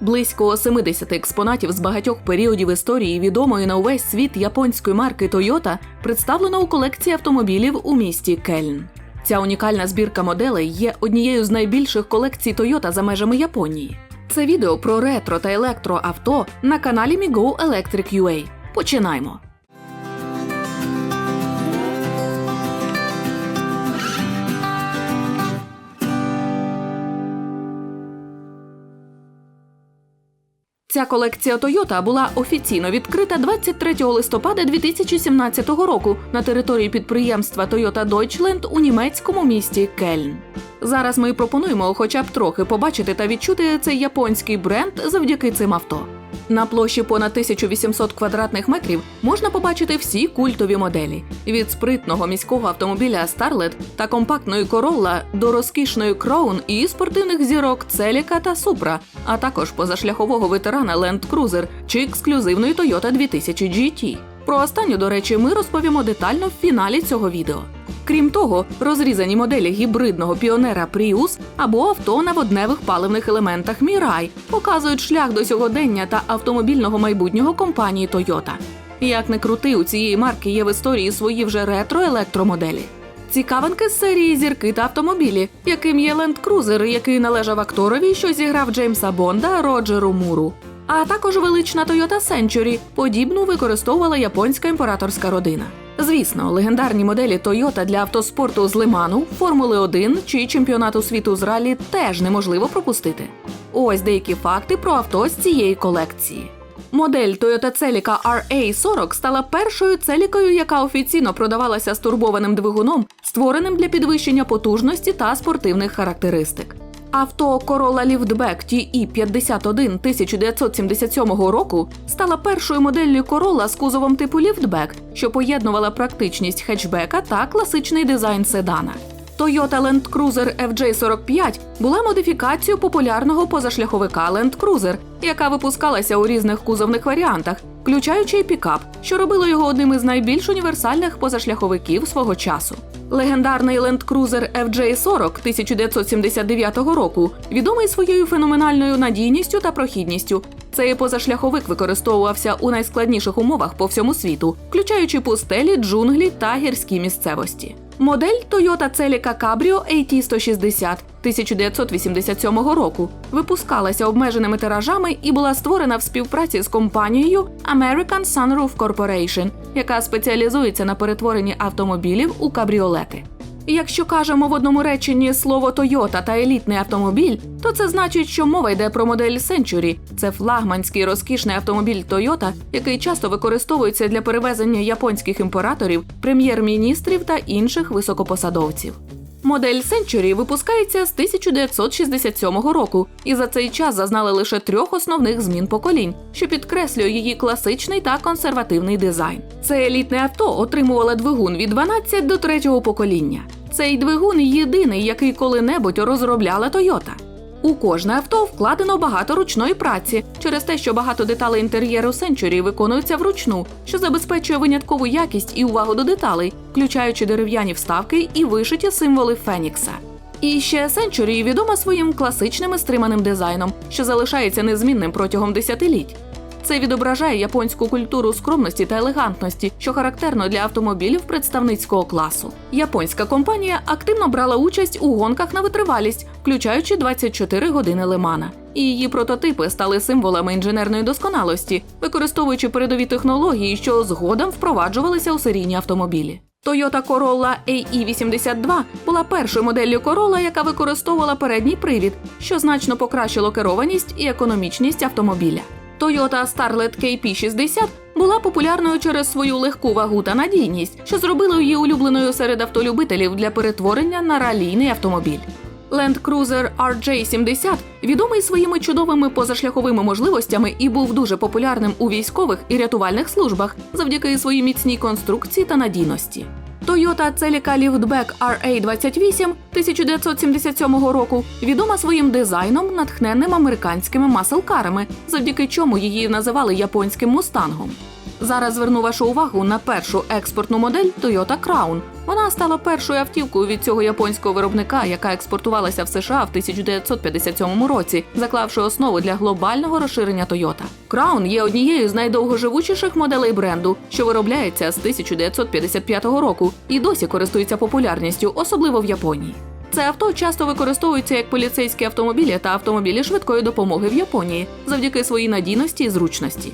Близько 70 експонатів з багатьох періодів історії відомої на увесь світ японської марки Toyota представлено у колекції автомобілів у місті Кельн. Ця унікальна збірка моделей є однією з найбільших колекцій Toyota за межами Японії. Це відео про ретро та електроавто на каналі Migo Electric UA. Починаємо. Ця колекція Toyota була офіційно відкрита 23 листопада 2017 року на території підприємства Toyota Deutschland у німецькому місті Кельн. Зараз ми пропонуємо хоча б трохи побачити та відчути цей японський бренд завдяки цим авто. На площі понад 1800 квадратних метрів можна побачити всі культові моделі від спритного міського автомобіля Starlet та компактної Corolla до розкішної Crown і спортивних зірок Целіка та Supra, а також позашляхового ветерана Land Cruiser чи ексклюзивної Toyota 2000 GT. Про останню, до речі, ми розповімо детально в фіналі цього відео. Крім того, розрізані моделі гібридного піонера Prius або авто на водневих паливних елементах Mirai показують шлях до сьогодення та автомобільного майбутнього компанії Toyota. Як не крути, у цієї марки є в історії свої вже ретро-електромоделі. Цікавинки з серії зірки та автомобілі, яким є Cruiser, який належав акторові, що зіграв Джеймса Бонда Роджеру Муру. А також велична Toyota Century, подібну використовувала японська імператорська родина. Звісно, легендарні моделі Toyota для автоспорту з Лиману, Формули 1 чи чемпіонату світу з ралі теж неможливо пропустити. Ось деякі факти про авто з цієї колекції. Модель Toyota Celica RA40 стала першою целікою, яка офіційно продавалася з турбованим двигуном, створеним для підвищення потужності та спортивних характеристик. Авто Corolla Liftback TE 51 1977 року стала першою моделлю Corolla з кузовом типу Liftback, що поєднувала практичність хетчбека та класичний дизайн седана. Toyota Land Cruiser FJ45 була модифікацією популярного позашляховика Land Cruiser, яка випускалася у різних кузовних варіантах, включаючи й пікап, що робило його одним із найбільш універсальних позашляховиків свого часу. Легендарний Cruiser FJ40 1979 року відомий своєю феноменальною надійністю та прохідністю. Цей позашляховик використовувався у найскладніших умовах по всьому світу, включаючи пустелі, джунглі та гірські місцевості. Модель Toyota Celica Cabrio AT160 1987 року випускалася обмеженими тиражами і була створена в співпраці з компанією American Sunroof Corporation, яка спеціалізується на перетворенні автомобілів у кабріолети. Якщо кажемо в одному реченні слово Тойота та елітний автомобіль, то це значить, що мова йде про модель Century. Це флагманський розкішний автомобіль Тойота, який часто використовується для перевезення японських імператорів, прем'єр-міністрів та інших високопосадовців. Модель Century випускається з 1967 року і за цей час зазнала лише трьох основних змін поколінь, що підкреслює її класичний та консервативний дизайн. Це елітне авто отримувало двигун від 12 до третього покоління. Цей двигун єдиний, який коли-небудь розробляла Toyota. У кожне авто вкладено багато ручної праці через те, що багато деталей інтер'єру Century виконуються вручну, що забезпечує виняткову якість і увагу до деталей, включаючи дерев'яні вставки і вишиті символи Фенікса. І ще Century відома своїм класичним і стриманим дизайном, що залишається незмінним протягом десятиліть. Це відображає японську культуру скромності та елегантності, що характерно для автомобілів представницького класу. Японська компанія активно брала участь у гонках на витривалість, включаючи 24 години Лимана. І її прототипи стали символами інженерної досконалості, використовуючи передові технології, що згодом впроваджувалися у серійні автомобілі. Toyota Corolla AE82 була першою моделлю Corolla, яка використовувала передній привід, що значно покращило керованість і економічність автомобіля. Toyota Starlet KP60 була популярною через свою легку вагу та надійність, що зробило її улюбленою серед автолюбителів для перетворення на ралійний автомобіль. Land Cruiser RJ70 відомий своїми чудовими позашляховими можливостями і був дуже популярним у військових і рятувальних службах завдяки своїй міцній конструкції та надійності. Toyota Celica Liftback RA28 1977 року відома своїм дизайном, натхненним американськими маселкарами, завдяки чому її називали японським мустангом. Зараз зверну вашу увагу на першу експортну модель Toyota Crown. Вона стала першою автівкою від цього японського виробника, яка експортувалася в США в 1957 році, заклавши основу для глобального розширення Toyota. Crown є однією з найдовгоживучіших моделей бренду, що виробляється з 1955 року і досі користується популярністю, особливо в Японії. Це авто часто використовується як поліцейські автомобілі та автомобілі швидкої допомоги в Японії завдяки своїй надійності і зручності.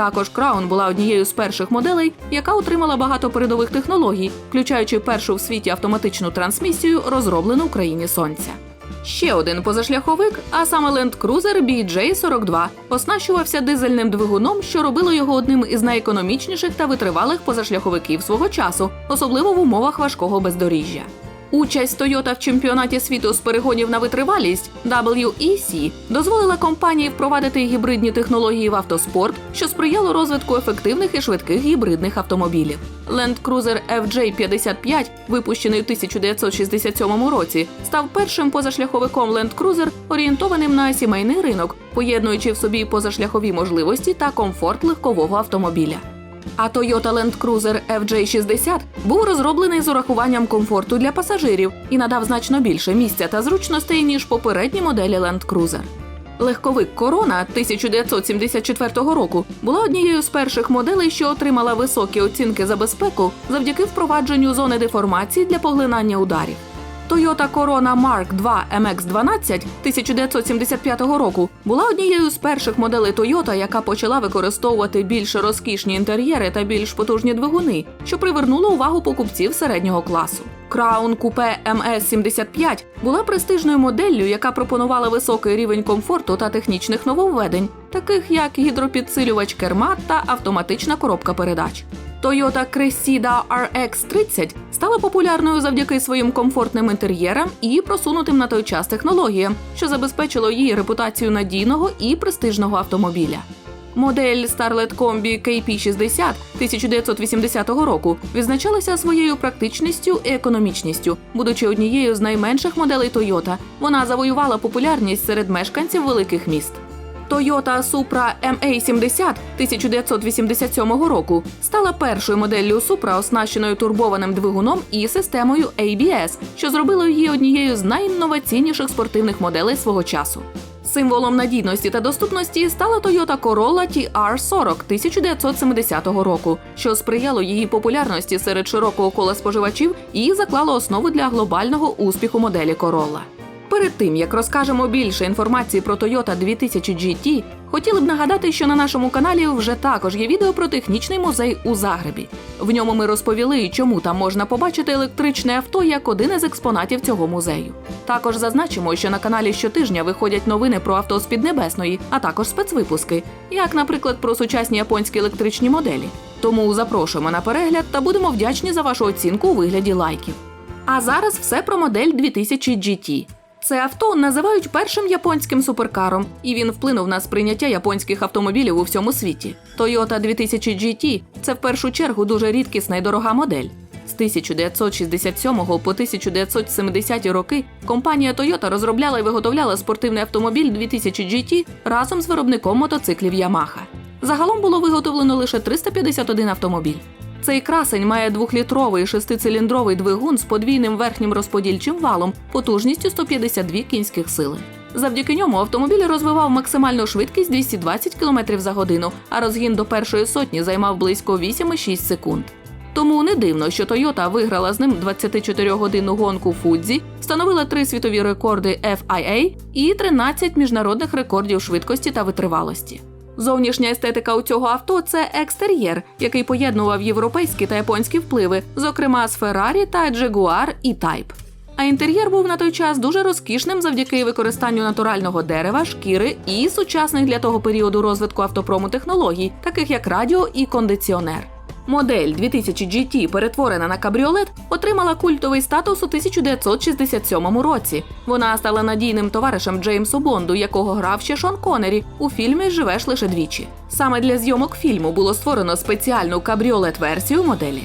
Також Краун була однією з перших моделей, яка отримала багато передових технологій, включаючи першу в світі автоматичну трансмісію, розроблену в країні сонця. Ще один позашляховик, а саме Land Cruiser BJ42, оснащувався дизельним двигуном, що робило його одним із найекономічніших та витривалих позашляховиків свого часу, особливо в умовах важкого бездоріжжя. Участь Toyota в чемпіонаті світу з перегонів на витривалість WEC дозволила компанії впровадити гібридні технології в автоспорт, що сприяло розвитку ефективних і швидких гібридних автомобілів. Land Cruiser FJ55, випущений у 1967 році, став першим позашляховиком Land Cruiser, орієнтованим на сімейний ринок, поєднуючи в собі позашляхові можливості та комфорт легкового автомобіля. А Toyota Land Cruiser FJ60 був розроблений з урахуванням комфорту для пасажирів і надав значно більше місця та зручностей, ніж попередні моделі Land Cruiser. Легковик Корона 1974 року була однією з перших моделей, що отримала високі оцінки за безпеку завдяки впровадженню зони деформації для поглинання ударів. Toyota Corona Mark II MX-12 1975 року була однією з перших моделей Toyota, яка почала використовувати більш розкішні інтер'єри та більш потужні двигуни, що привернуло увагу покупців середнього класу. Crown Coupe MS-75 була престижною моделлю, яка пропонувала високий рівень комфорту та технічних нововведень, таких як гідропідсилювач керма та автоматична коробка передач. Toyota Cressida RX30 стала популярною завдяки своїм комфортним інтер'єрам і просунутим на той час технологіям, що забезпечило її репутацію надійного і престижного автомобіля. Модель Starlet Combi KP60 1980 року відзначалася своєю практичністю і економічністю, будучи однією з найменших моделей Toyota. Вона завоювала популярність серед мешканців великих міст. Toyota Supra MA70 1987 року стала першою моделлю Supra, оснащеною турбованим двигуном і системою ABS, що зробило її однією з найінноваційніших спортивних моделей свого часу. Символом надійності та доступності стала Toyota Corolla TR40 1970 року, що сприяло її популярності серед широкого кола споживачів і заклало основу для глобального успіху моделі Corolla. Перед тим як розкажемо більше інформації про Toyota 2000 GT, хотіли б нагадати, що на нашому каналі вже також є відео про технічний музей у Загребі. В ньому ми розповіли, чому там можна побачити електричне авто як один із експонатів цього музею. Також зазначимо, що на каналі щотижня виходять новини про авто з Піднебесної, а також спецвипуски, як, наприклад, про сучасні японські електричні моделі. Тому запрошуємо на перегляд та будемо вдячні за вашу оцінку у вигляді лайків. А зараз все про модель 2000 GT. Це авто називають першим японським суперкаром, і він вплинув на сприйняття японських автомобілів у всьому світі. Toyota 2000 GT – це в першу чергу дуже рідкісна і дорога модель. З 1967 по 1970 роки компанія Toyota розробляла і виготовляла спортивний автомобіль 2000 GT разом з виробником мотоциклів Yamaha. Загалом було виготовлено лише 351 автомобіль. Цей красень має двохлітровий шестициліндровий двигун з подвійним верхнім розподільчим валом потужністю 152 кінських сили. Завдяки ньому автомобіль розвивав максимальну швидкість 220 км за годину, а розгін до першої сотні займав близько 8,6 секунд. Тому не дивно, що Toyota виграла з ним 24-годинну гонку Фудзі, встановила три світові рекорди FIA і 13 міжнародних рекордів швидкості та витривалості. Зовнішня естетика у цього авто це екстер'єр, який поєднував європейські та японські впливи, зокрема з Феррарі та Jaguar і Type. А інтер'єр був на той час дуже розкішним завдяки використанню натурального дерева, шкіри і сучасних для того періоду розвитку автопрому технологій, таких як радіо і кондиціонер. Модель 2000 GT, перетворена на кабріолет, отримала культовий статус у 1967 році. Вона стала надійним товаришем Джеймсу Бонду, якого грав ще Шон Коннері у фільмі Живеш лише двічі. Саме для зйомок фільму було створено спеціальну кабріолет-версію моделі.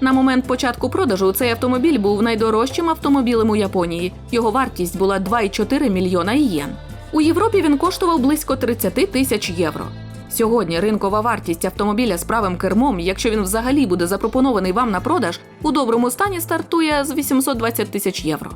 На момент початку продажу цей автомобіль був найдорожчим автомобілем у Японії. Його вартість була 2,4 мільйона ієн. У Європі він коштував близько 30 тисяч євро. Сьогодні ринкова вартість автомобіля з правим кермом, якщо він взагалі буде запропонований вам на продаж, у доброму стані стартує з 820 тисяч євро.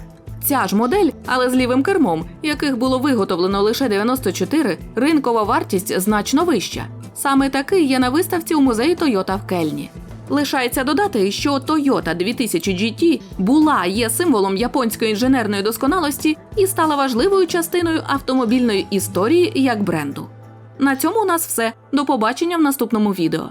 Ця ж модель, але з лівим кермом, яких було виготовлено лише 94, ринкова вартість значно вища. Саме такий є на виставці у музеї Toyota в Кельні. Лишається додати, що Toyota 2000 GT була є символом японської інженерної досконалості і стала важливою частиною автомобільної історії як бренду. На цьому у нас все. До побачення в наступному відео.